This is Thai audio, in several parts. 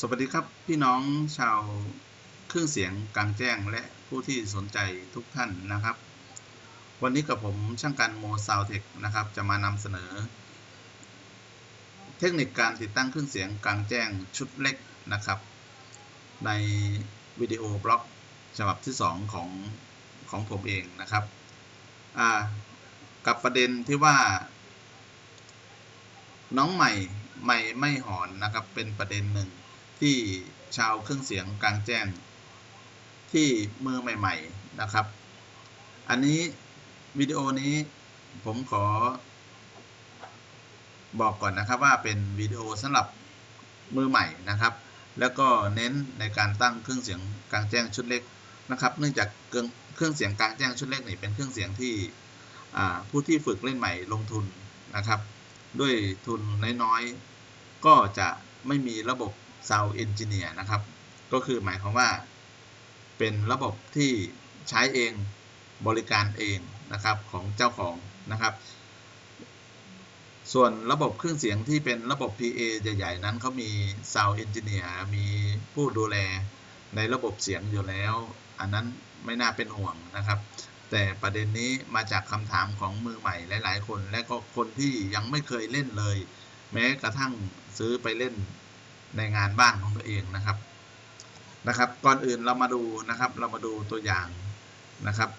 สวัสดีครับพี่น้องชาวเครื่องเสียงกลางแจ้งและผู้ที่สนใจทุกท่านนะครับ วันนี้กับผมช่างกันโมซาวเทคนะครับจะมานำเสนอ เทคนิคการติดตั้งเครื่องเสียงกลางแจ้งชุดเล็กนะครับ ในวิดีโอบล็อกฉบับที่ 2 ของของผมเองนะครับกับประเด็นที่ว่า น้องใหม่ไม่ไม่หอนนะครับเป็นประเด็นหนึ่ง ที่ชาวเครื่องเสียงกลางแจ้ง ที่มือใหม่ ๆนะครับ อันนี้วิดีโอนี้ผมขอ บอกก่อนนะครับว่าเป็นวิดีโอสำหรับมือใหม่นะครับ แล้วก็เน้นในการตั้งเครื่องเสียงกลางแจ้งชุดเล็กนะครับ เนื่องจากเครื่องเสียงกลางแจ้งชุดเล็กนี่เป็นเครื่องเสียงที่ผู้ที่ฝึกเล่นใหม่ลงทุนนะครับ ด้วยทุนน้อยๆก็จะไม่มีระบบ Sound Engineer นะครับ ก็คือหมายความว่า เป็นระบบที่ใช้เองบริการเองนะครับของเจ้าของนะครับ ส่วนระบบเครื่องเสียงที่เป็นระบบ PA ใหญ่ ๆ นั้นเขามี Sound Engineer มีผู้ดูแลในระบบเสียงอยู่แล้ว อันนั้นไม่น่าเป็นห่วงนะครับ แต่ประเด็นนี้มาจากคำถามของมือใหม่หลาย ๆ คน และก็คนที่ยังไม่เคยเล่นเลย แม้กระทั่งซื้อไปเล่น ในงานบ้านของตัวเองนะครับนะครับ ก่อนอื่นเรามาดูนะครับ เรามาดูตัวอย่างนะครับ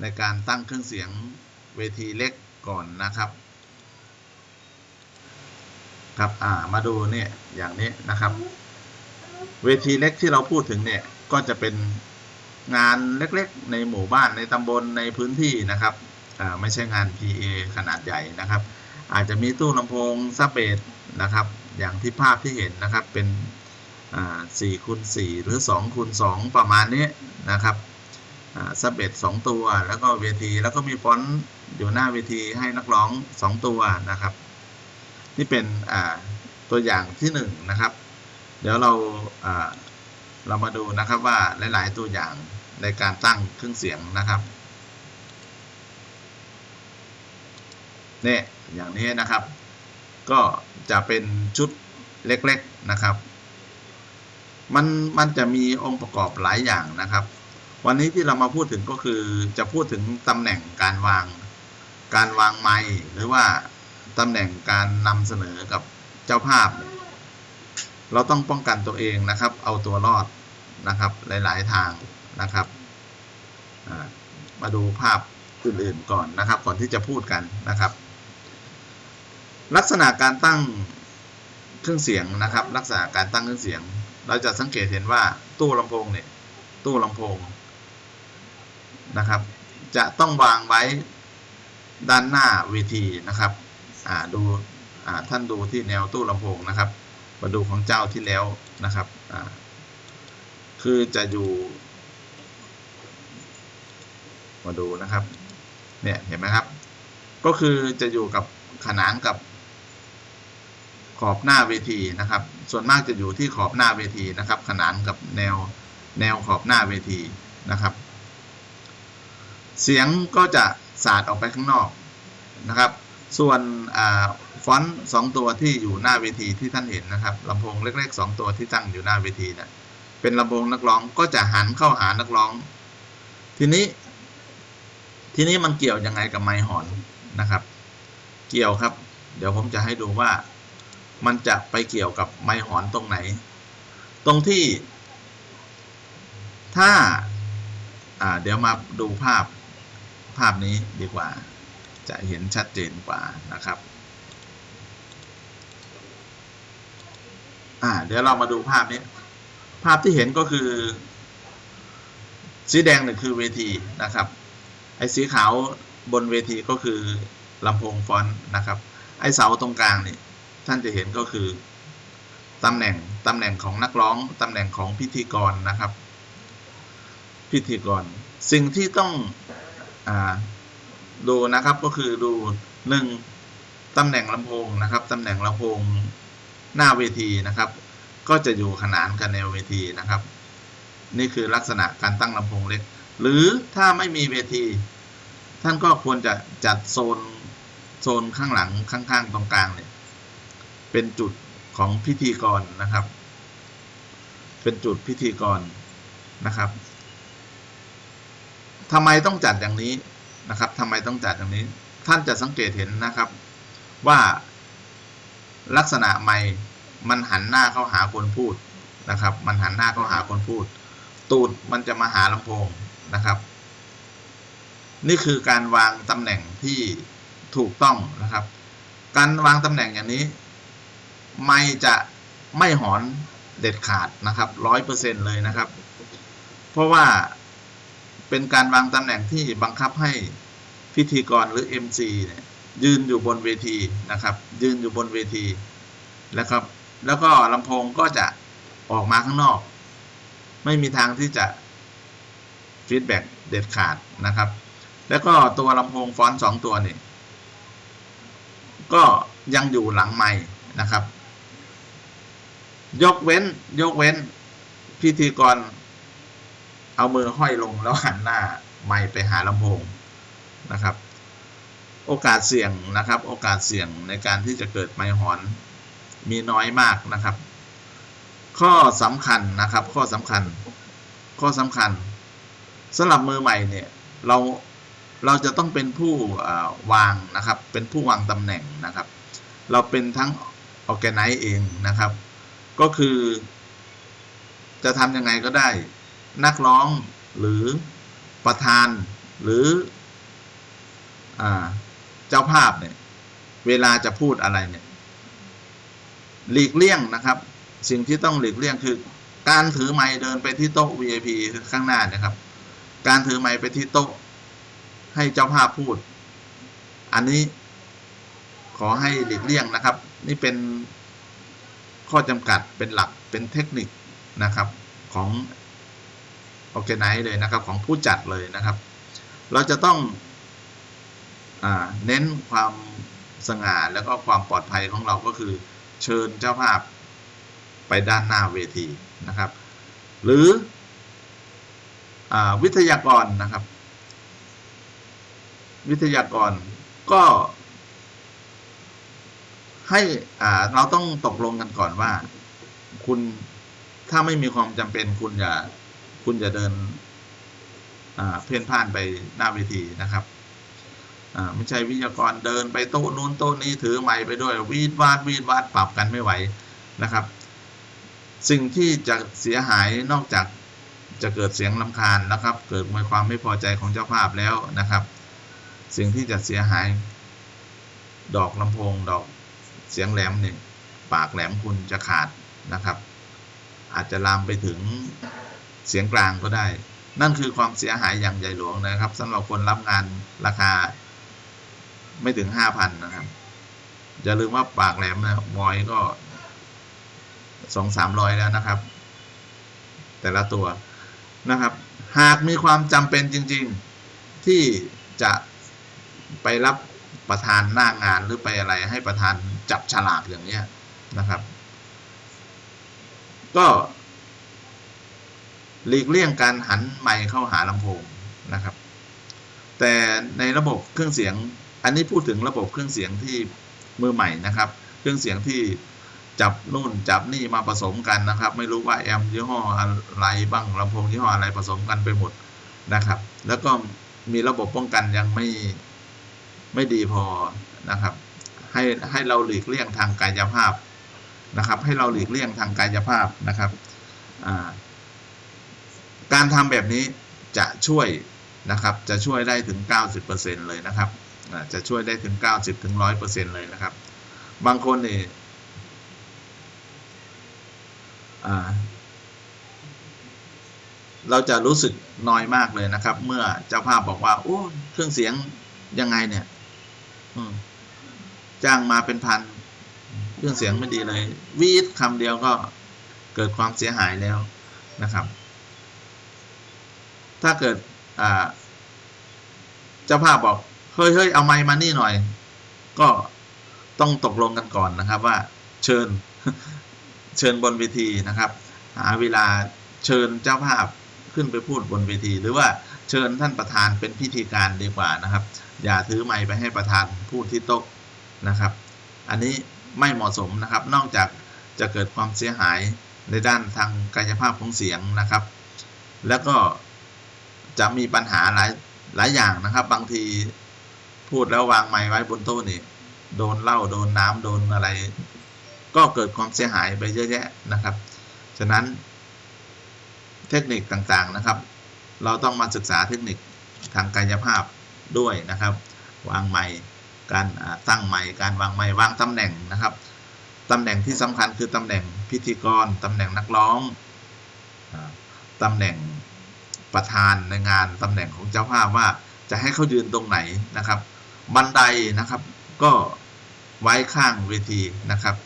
ในการตั้งเครื่องเสียงเวทีเล็กก่อนนะครับ ครับอ่ามาดูเนี่ยอย่างนี้นะครับ เวทีเล็กที่เราพูดถึงเนี่ยก็จะเป็นงานเล็กๆ ในหมู่บ้านในตำบลในพื้นที่นะครับอ่าไม่ใช่งาน PA ขนาดใหญ่นะครับ อาจจะมีตู้ลำโพงซับเบสนะครับ อย่างที่ภาพที่เห็นนะครับเป็นสี่คูณสี่หรือ2คูณสประมาณนี้นะครับซับเบสสองตัวแล้วก็เวทีแล้วก็มีฟอนต์อยู่หน้าเวทีให้นักร้อง2ตัวนะครับ นี่เป็นตัวอย่างที่1นนะครับ เดี๋ยวเราเรามาดูนะครับว่าหลาย ๆ ตัวอย่างในการตั้งเครื่องเสียงนะครับเนี่ยอย่างนี้นะครับ ก็จะเป็นชุดเล็กๆนะครับ มันมันจะมีองค์ประกอบหลายอย่างนะครับ วันนี้ที่เรามาพูดถึงก็คือจะพูดถึงตำแหน่งการวาง การวางไม้หรือว่าตำแหน่งการนำเสนอกับเจ้าภาพ เราต้องป้องกันตัวเองนะครับ เอาตัวรอดนะครับหลายๆทางนะครับมาดูภาพอื่นๆก่อนนะครับ ก่อนที่จะพูดกันนะครับ ลักษณะการตั้งเครื่องเสียงนะครับ ลักษณะการตั้งเครื่องเสียง เราจะสังเกตเห็นว่าตู้ลำโพงเนี่ยตู้ลำโพงนะครับ จะต้องวางไว้ด้านหน้าเวทีนะครับดูท่านดูที่แนวตู้ลำโพงนะครับมาดูของเจ้าที่แล้วนะครับคือจะอยู่มาดูนะครับเนี่ยเห็นไหมครับ ก็คือจะอยู่กับขนานกับ ขอบหน้าเวทีนะครับ ส่วนมากจะอยู่ที่ขอบหน้าเวทีนะครับ ขนานกับแนวแนวขอบหน้าเวทีนะครับ เสียงก็จะสาดออกไปข้างนอกนะครับ ส่วนฟอนต์สองตัวที่อยู่หน้าเวทีที่ท่านเห็นนะครับลำโพงเล็กๆสองตัวที่ตั้งอยู่หน้าเวทีนะเป็นลำโพงนักร้องก็จะหันเข้าหานักร้อง ทีนี้ ทีนี้มันเกี่ยวยังไงกับไมค์หอนนะครับ เกี่ยวครับ เดี๋ยวผมจะให้ดูว่า มันจะไปเกี่ยวกับไม้หอนตรงไหน ตรงที่ ถ้าเดี๋ยวมาดูภาพภาพนี้ดีกว่า จะเห็นชัดเจนกว่านะครับเดี๋ยวเรามาดูภาพนี้ ภาพที่เห็นก็คือ สีแดงเนี่ยคือเวทีนะครับ ไอ้สีขาวบนเวทีก็คือลำโพงฟอนต์นะครับ ไอ้เสาตรงกลางนี่ ท่านจะเห็นก็คือตำแหน่งตำแหน่งของนักร้องตำแหน่งของพิธีกรนะครับ พิธีกร สิ่งที่ต้องอดูนะครับก็คือดูหนึ่งตำแหน่งลำโพงนะครับตำแหน่งลำโพงหน้าเวทีนะครับ ก็จะอยู่ขนานกับแนวเวทีนะครับ นี่คือลักษณะการตั้งลำโพงเล็ก หรือถ้าไม่มีเวที ท่านก็ควรจะจัดโซนโซนข้างหลังข้างๆ ตรงกลางเนี่ย เป็นจุดของพิธีกรนะครับ เป็นจุดพิธีกรนะครับทำไมต้องจัดอย่างนี้นะครับทำไมต้องจัดอย่างนี้ ท่านจะสังเกตเห็นนะครับว่าลักษณะไมค์มันหันหน้าเข้าหาคนพูดนะครับ มันหันหน้าเข้าหาคนพูด ตูดมันจะมาหาลำโพงนะครับ นี่คือการวางตำแหน่งที่ถูกต้องนะครับ การวางตำแหน่งอย่างนี้ ไม่จะไม่หอนเด็ดขาดนะครับร้อยเปอร์เซ็นเลยนะครับ เพราะว่าเป็นการวางตำแหน่งที่บังคับให้พิธีกรหรือ MC เนี่ยยืนอยู่บนเวทีนะครับ ยืนอยู่บนเวทีแล้วครับ แล้วก็ลำโพงก็จะออกมาข้างนอก ไม่มีทางที่จะฟีดแบ็กเด็ดขาดนะครับ แล้วก็ตัวลำโพงฟอนต์สองตัวนี่ก็ยังอยู่หลังไม้นะครับ ยกเว้น ยกเว้น พิธีกร เอามือห้อยลงแล้วหันหน้าไม้ไปหาลำโพงนะครับ โอกาสเสี่ยงนะครับ โอกาสเสี่ยงในการที่จะเกิดไมหอนมีน้อยมากนะครับ ข้อสำคัญนะครับ ข้อสำคัญ ข้อสำคัญสำหรับมือใหม่เนี่ยเราเราจะต้องเป็นผู้วางนะครับ เป็นผู้วางตำแหน่งนะครับ เราเป็นทั้งออแกไนซ์เองนะครับ ก็คือ จะทำยังไงก็ได้ นักร้องหรือประธานหรืออเจ้าภาพเนี่ย เวลาจะพูดอะไรเนี่ย หลีกเลี่ยงนะครับ สิ่งที่ต้องหลีกเลี่ยงคือ การถือไม้เดินไปที่โต๊ะ VIP ข้างหน้านะครับ การถือไม้ไปที่โต๊ะ ให้เจ้าภาพพูด อันนี้ขอให้หลีกเลี่ยงนะครับ นี่เป็น ข้อจำกัดเป็นหลักเป็นเทคนิคนะครับของออแกไนซ์เลยนะครับของผู้จัดเลยนะครับ เราจะต้องอเน้นความสง่าแล้วก็ความปลอดภัยของเราก็คือ เชิญเจ้าภาพไปด้านหน้าเวทีนะครับ หรืออวิทยากรนะครับ วิทยากรก็ ให้เราต้องตกลงกันก่อนว่า คุณถ้าไม่มีความจำเป็น คุณอย่าคุณอย่าเดินเพ่นพ่านไปหน้าเวทีนะครับไม่ใช่วิทยากรเดินไปโต๊ะนู้นโต๊ะนี้ถือไม้ไปด้วยวีดวาดวีดวาดปรับกันไม่ไหวนะครับ สิ่งที่จะเสียหายนอกจากจะเกิดเสียงลำคาญนะครับ เกิดความไม่พอใจของเจ้าภาพแล้วนะครับ สิ่งที่จะเสียหาย ดอกลำโพงดอก เสียงแหลมเนี่ยปากแหลมคุณจะขาดนะครับ อาจจะลามไปถึงเสียงกลางก็ได้ นั่นคือความเสียหายอย่างใหญ่หลวงนะครับสำหรับคนรับงานราคาไม่ถึงห้าพันนะครับอย่าลืมว่าปากแหลมนะมอยก็สองสามร้อยแล้วนะครับ แต่ละตัวนะครับ หากมีความจำเป็นจริง ๆที่จะไปรับประธานหน้างานหรือไปอะไรให้ประธาน จับฉลากอย่างเนี้ยนะครับ ก็หลีกเลี่ยงการหันไมค์เข้าหาลำโพงนะครับ แต่ในระบบเครื่องเสียง อันนี้พูดถึงระบบเครื่องเสียงที่มือใหม่นะครับ เครื่องเสียงที่จับนู่นจับนี่มาผสมกันนะครับ ไม่รู้ว่าแอมยี่ห้ออะไรบ้างลำโพงยี่ห้ออะไรผสมกันไปหมดนะครับ แล้วก็มีระบบป้องกันยังไม่ไม่ดีพอนะครับ ให้ให้เราหลีกเลี่ยงทางกายภาพนะครับ ให้เราหลีกเลี่ยงทางกายภาพนะครับ การทำแบบนี้จะช่วยนะครับ จะช่วยได้ถึง 90%เลยนะครับ จะช่วยได้ถึง 90ถึง100%เลยนะครับ บางคนนี่เราจะรู้สึกน้อยมากเลยนะครับ เมื่อเจ้าภาพบอกว่า โอ้ เครื่องเสียงยังไงเนี่ย จ้างมาเป็นพันเครื่องเสียงไม่ดีเลยวีดคำเดียวก็เกิดความเสียหายแล้วนะครับ ถ้าเกิดเจ้าภาพบอกเฮ้ยเฮ้ยเอาไม้มานี่หน่อย ก็ต้องตกลงกันก่อนนะครับว่าเชิญเชิญบนเวทีนะครับ หาเวลาเชิญเจ้าภาพขึ้นไปพูดบนเวที หรือว่าเชิญท่านประธานเป็นพิธีการดีกว่านะครับ อย่าถือไม้ไปให้ประธานพูดที่โต๊ะ นะครับ อันนี้ไม่เหมาะสมนะครับ นอกจากจะเกิดความเสียหายในด้านทางกายภาพของเสียงนะครับ แล้วก็จะมีปัญหาหลายหลายอย่างนะครับ บางทีพูดแล้ววางไม้ไว้บนโต๊ะนี่โดนเหล้าโดนน้ำโดนอะไร ก็เกิดความเสียหายไปเยอะแยะนะครับ ฉะนั้นเทคนิคต่างๆนะครับ เราต้องมาศึกษาเทคนิคทางกายภาพด้วยนะครับ วางไม้ การตั้งไม้การวางไม้วางตำแหน่งนะครับตำแหน่งที่สำคัญคือตำแหน่งพิธีกรตำแหน่งนักร้องตำแหน่งประธานในงานตำแหน่งของเจ้าภาพว่าจะให้เขายืนตรงไหนนะครับ บันไดนะครับ ก็ไว้ข้างเวทีนะครับ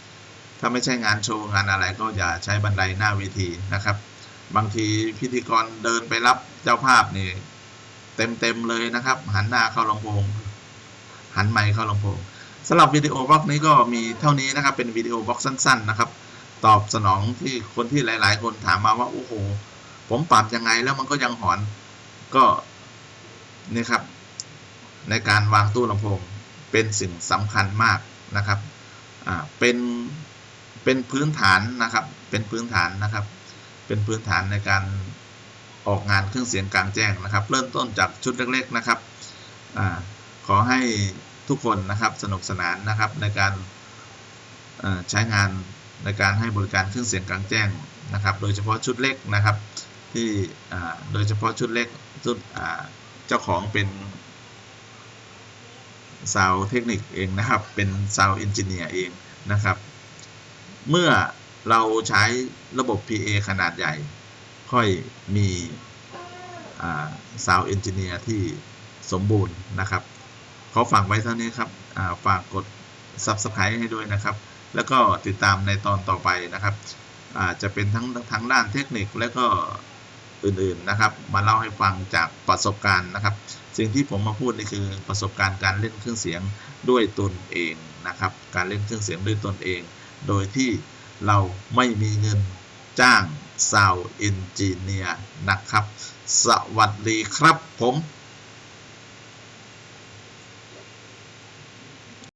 ถ้าไม่ใช่งานโชว์งานอะไรก็อย่าใช้บันไดหน้าเวทีนะครับ บางทีพิธีกรเดินไปรับเจ้าภาพนี่เต็มเต็มๆเลยนะครับ หันหน้าเข้าลำโพง หันไมค์เข้าลำโพงสำหรับวิดีโอบล็อกนี้ก็มีเท่านี้นะครับ เป็นวิดีโอบล็อกสั้น ๆ นะครับ ตอบสนองที่คนที่หลาย ๆ คนถามมาว่าโอ้โห ผมปรับยังไงแล้วมันก็ยังหอนก็นี่ครับ ในการวางตู้ลำโพงเป็นสิ่งสำคัญมากนะครับอ่าเป็นเป็นพื้นฐานนะครับ เป็นพื้นฐานนะครับ เป็นพื้นฐานในการออกงานเครื่องเสียงกลางแจ้งนะครับ เริ่มต้นจากชุดเล็ก ๆ นะครับอา อให้ทุกคนนะครับสนุกสนานนะครับในการใช้งานในการให้บริการเครื่องเสียงกลางแจ้งนะครับ โดยเฉพาะชุดเล็กนะครับที่โดยเฉพาะชุดเล็กชุดเจ้าของเป็นซาวเทคนิคเองนะครับ เป็นซาวเอนจิเนียร์เองนะครับ เมื่อเราใช้ระบบ PA ขนาดใหญ่ ค่อยมีซาวเอนจิเนียร์ที่สมบูรณ์นะครับ ขอฝากไว้เท่านี้ครับาฝากกด Subscribe ให้ด้วยนะครับ แล้วก็ติดตามในตอนต่อไปนะครับจจะเป็นทั้งทั้งด้านเทคนิคและก็อื่นๆนะครับ มาเล่าให้ฟังจากประสบการณ์นะครับ สิ่งที่ผมมาพูดนี่คือประสบการณ์การเล่นเครื่องเสียงด้วยตนเองนะครับ การเล่นเครื่องเสียงด้วยตนเอง โดยที่เราไม่มีเงินจ้างซาวเอนจิเนียร์นะครับ สวัสดีครับผม